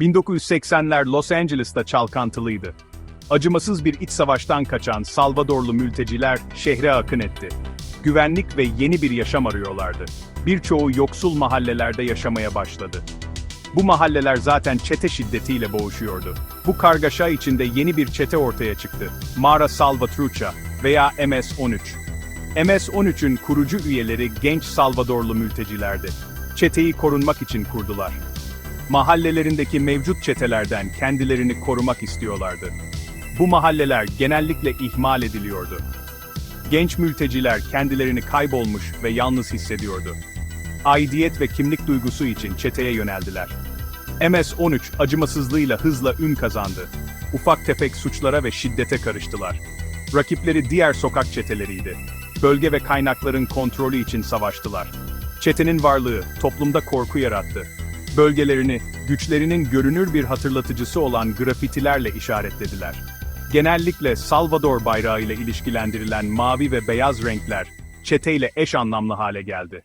1980'ler Los Angeles'ta çalkantılıydı. Acımasız bir iç savaştan kaçan Salvadorlu mülteciler şehre akın etti. Güvenlik ve yeni bir yaşam arıyorlardı. Birçoğu yoksul mahallelerde yaşamaya başladı. Bu mahalleler zaten çete şiddetiyle boğuşuyordu. Bu kargaşa içinde yeni bir çete ortaya çıktı. Mara Salvatrucha veya MS-13. MS-13'ün kurucu üyeleri genç Salvadorlu mültecilerdi. Çeteyi korunmak için kurdular. Mahallelerindeki mevcut çetelerden kendilerini korumak istiyorlardı. Bu mahalleler genellikle ihmal ediliyordu. Genç mülteciler kendilerini kaybolmuş ve yalnız hissediyordu. Aidiyet ve kimlik duygusu için çeteye yöneldiler. MS-13 acımasızlığıyla hızla ün kazandı. Ufak tefek suçlara ve şiddete karıştılar. Rakipleri diğer sokak çeteleriydi. Bölge ve kaynakların kontrolü için savaştılar. Çetenin varlığı toplumda korku yarattı. Bölgelerini, güçlerinin görünür bir hatırlatıcısı olan grafitilerle işaretlediler. Genellikle Salvador bayrağı ile ilişkilendirilen mavi ve beyaz renkler, çeteyle eş anlamlı hale geldi.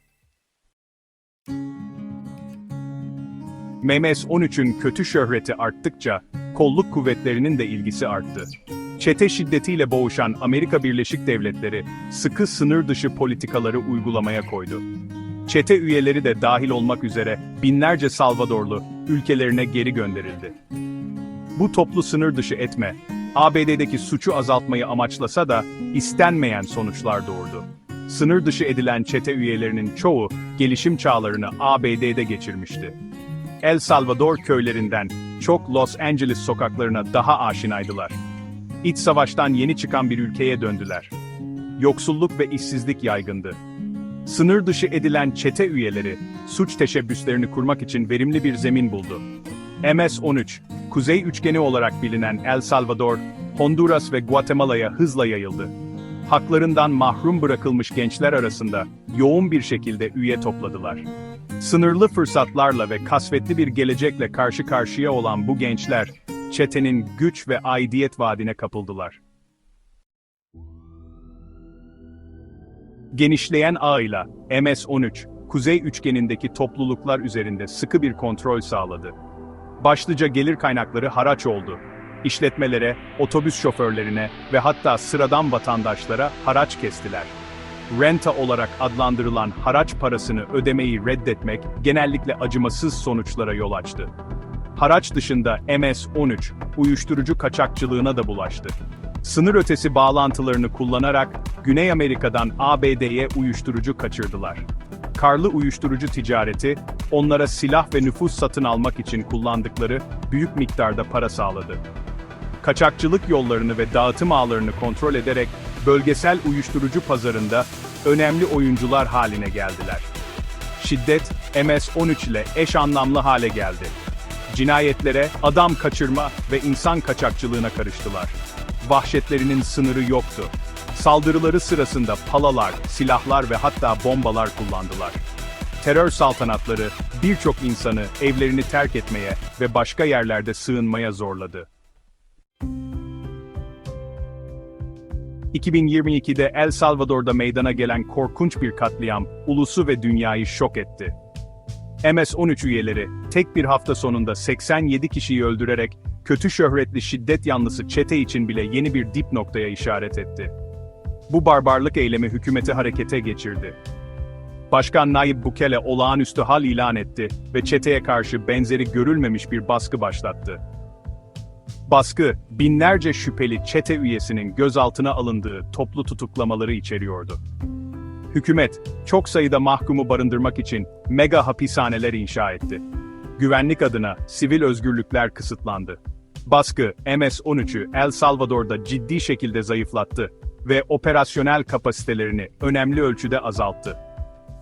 Memes 13'ün kötü şöhreti arttıkça, kolluk kuvvetlerinin de ilgisi arttı. Çete şiddetiyle boğuşan Amerika Birleşik Devletleri, sıkı sınır dışı politikaları uygulamaya koydu. Çete üyeleri de dahil olmak üzere binlerce Salvadorlu ülkelerine geri gönderildi. Bu toplu sınır dışı etme, ABD'deki suçu azaltmayı amaçlasa da istenmeyen sonuçlar doğurdu. Sınır dışı edilen çete üyelerinin çoğu gelişim çağlarını ABD'de geçirmişti. El Salvador köylerinden çok Los Angeles sokaklarına daha aşinaydılar. İç savaştan yeni çıkan bir ülkeye döndüler. Yoksulluk ve işsizlik yaygındı. Sınır dışı edilen çete üyeleri, suç teşebbüslerini kurmak için verimli bir zemin buldu. MS-13, Kuzey Üçgeni olarak bilinen El Salvador, Honduras ve Guatemala'ya hızla yayıldı. Haklarından mahrum bırakılmış gençler arasında yoğun bir şekilde üye topladılar. Sınırlı fırsatlarla ve kasvetli bir gelecekle karşı karşıya olan bu gençler, çetenin güç ve aidiyet vaadine kapıldılar. Genişleyen ağıyla MS-13, Kuzey Üçgeni'ndeki topluluklar üzerinde sıkı bir kontrol sağladı. Başlıca gelir kaynakları haraç oldu. İşletmelere, otobüs şoförlerine ve hatta sıradan vatandaşlara haraç kestiler. Renta olarak adlandırılan haraç parasını ödemeyi reddetmek genellikle acımasız sonuçlara yol açtı. Haraç dışında MS-13, uyuşturucu kaçakçılığına da bulaştı. Sınır ötesi bağlantılarını kullanarak Güney Amerika'dan ABD'ye uyuşturucu kaçırdılar. Karlı uyuşturucu ticareti, onlara silah ve nüfus satın almak için kullandıkları büyük miktarda para sağladı. Kaçakçılık yollarını ve dağıtım ağlarını kontrol ederek bölgesel uyuşturucu pazarında önemli oyuncular haline geldiler. Şiddet, MS-13 ile eş anlamlı hale geldi. Cinayetlere, adam kaçırma ve insan kaçakçılığına karıştılar. Vahşetlerinin sınırı yoktu. Saldırıları sırasında palalar, silahlar ve hatta bombalar kullandılar. Terör saltanatları birçok insanı evlerini terk etmeye ve başka yerlerde sığınmaya zorladı. 2022'de El Salvador'da meydana gelen korkunç bir katliam, ulusu ve dünyayı şok etti. MS-13 üyeleri, tek bir hafta sonunda 87 kişiyi öldürerek, kötü şöhretli şiddet yanlısı çete için bile yeni bir dip noktaya işaret etti. Bu barbarlık eylemi hükümeti harekete geçirdi. Başkan Nayib Bukele olağanüstü hal ilan etti ve çeteye karşı benzeri görülmemiş bir baskı başlattı. Baskı, binlerce şüpheli çete üyesinin gözaltına alındığı toplu tutuklamaları içeriyordu. Hükümet, çok sayıda mahkumu barındırmak için mega hapishaneler inşa etti. Güvenlik adına sivil özgürlükler kısıtlandı. Baskı, MS-13'ü El Salvador'da ciddi şekilde zayıflattı ve operasyonel kapasitelerini önemli ölçüde azalttı.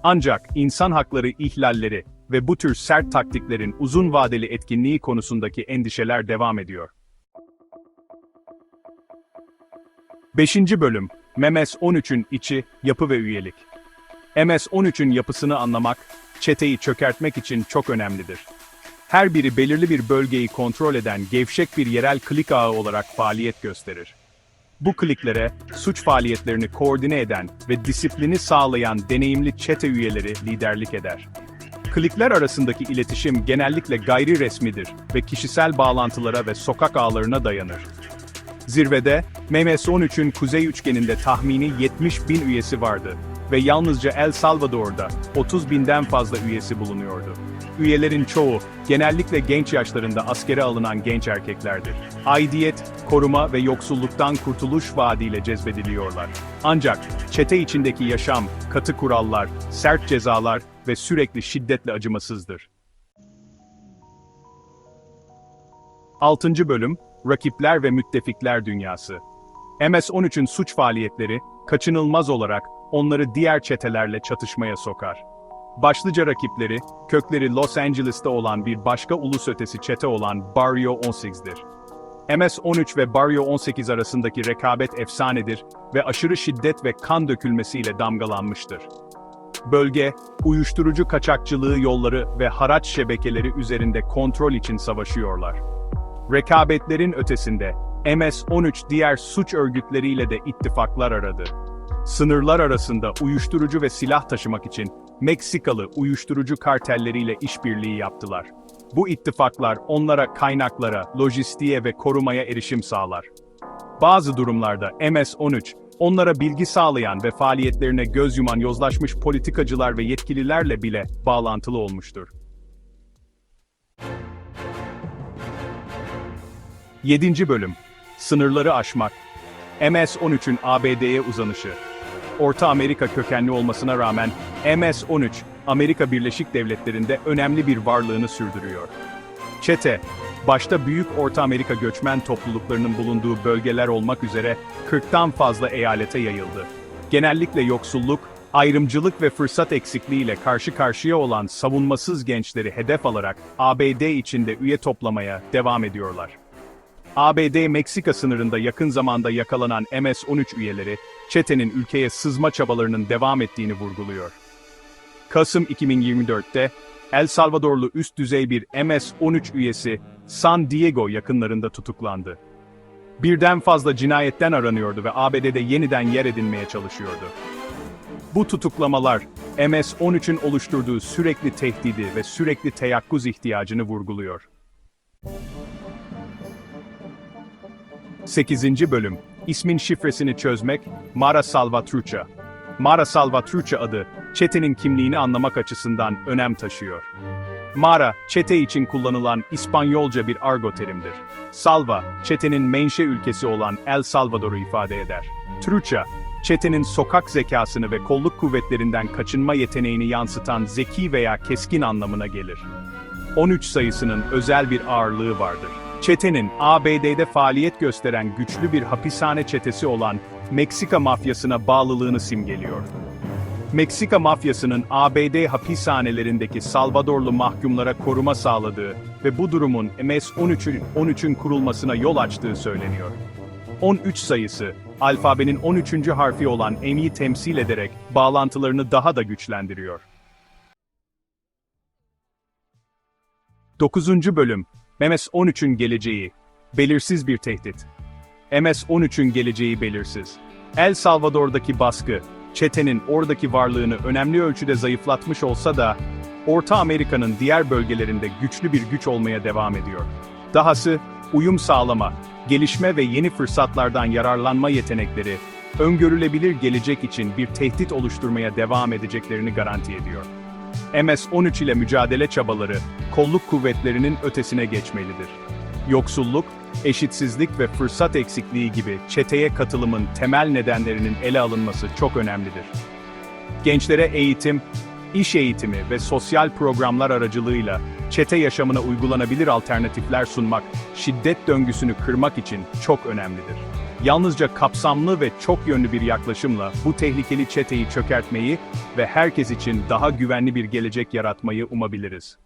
Ancak insan hakları ihlalleri ve bu tür sert taktiklerin uzun vadeli etkinliği konusundaki endişeler devam ediyor. 5. Bölüm Memes 13'ün içi, yapı ve üyelik. MS 13'ün yapısını anlamak, çeteyi çökertmek için çok önemlidir. Her biri belirli bir bölgeyi kontrol eden gevşek bir yerel klik ağı olarak faaliyet gösterir. Bu kliklere, suç faaliyetlerini koordine eden ve disiplini sağlayan deneyimli çete üyeleri liderlik eder. Klikler arasındaki iletişim genellikle gayri resmidir ve kişisel bağlantılara ve sokak ağlarına dayanır. Zirvede, MS-13'ün kuzey üçgeninde tahmini 70 bin üyesi vardı ve yalnızca El Salvador'da 30 binden fazla üyesi bulunuyordu. Üyelerin çoğu, genellikle genç yaşlarında askere alınan genç erkeklerdir. Aidiyet, koruma ve yoksulluktan kurtuluş vaadiyle cezbediliyorlar. Ancak, çete içindeki yaşam, katı kurallar, sert cezalar ve sürekli şiddetle acımasızdır. 6. Bölüm, Rakipler ve Müttefikler Dünyası. MS-13'ün suç faaliyetleri, kaçınılmaz olarak onları diğer çetelerle çatışmaya sokar. Başlıca rakipleri, kökleri Los Angeles'ta olan bir başka ulus ötesi çete olan Barrio 18'dir. MS-13 ve Barrio 18 arasındaki rekabet efsanedir ve aşırı şiddet ve kan dökülmesiyle damgalanmıştır. Bölge, uyuşturucu kaçakçılığı yolları ve haraç şebekeleri üzerinde kontrol için savaşıyorlar. Rekabetlerin ötesinde, MS-13 diğer suç örgütleriyle de ittifaklar aradı. Sınırlar arasında uyuşturucu ve silah taşımak için Meksikalı uyuşturucu kartelleriyle işbirliği yaptılar. Bu ittifaklar onlara kaynaklara, lojistiğe ve korumaya erişim sağlar. Bazı durumlarda MS-13, onlara bilgi sağlayan ve faaliyetlerine göz yuman yozlaşmış politikacılar ve yetkililerle bile bağlantılı olmuştur. 7. Bölüm Sınırları aşmak MS-13'ün ABD'ye uzanışı Orta Amerika kökenli olmasına rağmen MS-13, Amerika Birleşik Devletleri'nde önemli bir varlığını sürdürüyor. Çete, başta Büyük Orta Amerika göçmen topluluklarının bulunduğu bölgeler olmak üzere 40'tan fazla eyalete yayıldı. Genellikle yoksulluk, ayrımcılık ve fırsat eksikliğiyle karşı karşıya olan savunmasız gençleri hedef alarak ABD içinde üye toplamaya devam ediyorlar. ABD-Meksika sınırında yakın zamanda yakalanan MS-13 üyeleri, çetenin ülkeye sızma çabalarının devam ettiğini vurguluyor. Kasım 2024'te, El Salvadorlu üst düzey bir MS-13 üyesi San Diego yakınlarında tutuklandı. Birden fazla cinayetten aranıyordu ve ABD'de yeniden yer edinmeye çalışıyordu. Bu tutuklamalar, MS-13'ün oluşturduğu sürekli tehdidi ve sürekli teyakkuz ihtiyacını vurguluyor. 8. Bölüm İsmin şifresini çözmek, Mara Salvatrucha. Mara Salvatrucha adı, çetenin kimliğini anlamak açısından önem taşıyor. Mara, çete için kullanılan İspanyolca bir argo terimdir. Salva, çetenin menşe ülkesi olan El Salvador'u ifade eder. Trucha, çetenin sokak zekasını ve kolluk kuvvetlerinden kaçınma yeteneğini yansıtan zeki veya keskin anlamına gelir. 13 sayısının özel bir ağırlığı vardır. Çetenin ABD'de faaliyet gösteren güçlü bir hapishane çetesi olan Meksika mafyasına bağlılığını simgeliyor. Meksika mafyasının ABD hapishanelerindeki Salvadorlu mahkumlara koruma sağladığı ve bu durumun MS-13'ün 13'ün kurulmasına yol açtığı söyleniyor. 13 sayısı, alfabenin 13. harfi olan M'yi temsil ederek bağlantılarını daha da güçlendiriyor. 9. Bölüm MS-13'ün geleceği, belirsiz bir tehdit. MS-13'ün geleceği belirsiz. El Salvador'daki baskı, çetenin oradaki varlığını önemli ölçüde zayıflatmış olsa da, Orta Amerika'nın diğer bölgelerinde güçlü bir güç olmaya devam ediyor. Dahası, uyum sağlama, gelişme ve yeni fırsatlardan yararlanma yetenekleri, öngörülebilir gelecek için bir tehdit oluşturmaya devam edeceklerini garanti ediyor. MS-13 ile mücadele çabaları, kolluk kuvvetlerinin ötesine geçmelidir. Yoksulluk, eşitsizlik ve fırsat eksikliği gibi çeteye katılımın temel nedenlerinin ele alınması çok önemlidir. Gençlere eğitim, iş eğitimi ve sosyal programlar aracılığıyla çete yaşamına uygulanabilir alternatifler sunmak, şiddet döngüsünü kırmak için çok önemlidir. Yalnızca kapsamlı ve çok yönlü bir yaklaşımla bu tehlikeli çeteyi çökertmeyi ve herkes için daha güvenli bir gelecek yaratmayı umabiliriz.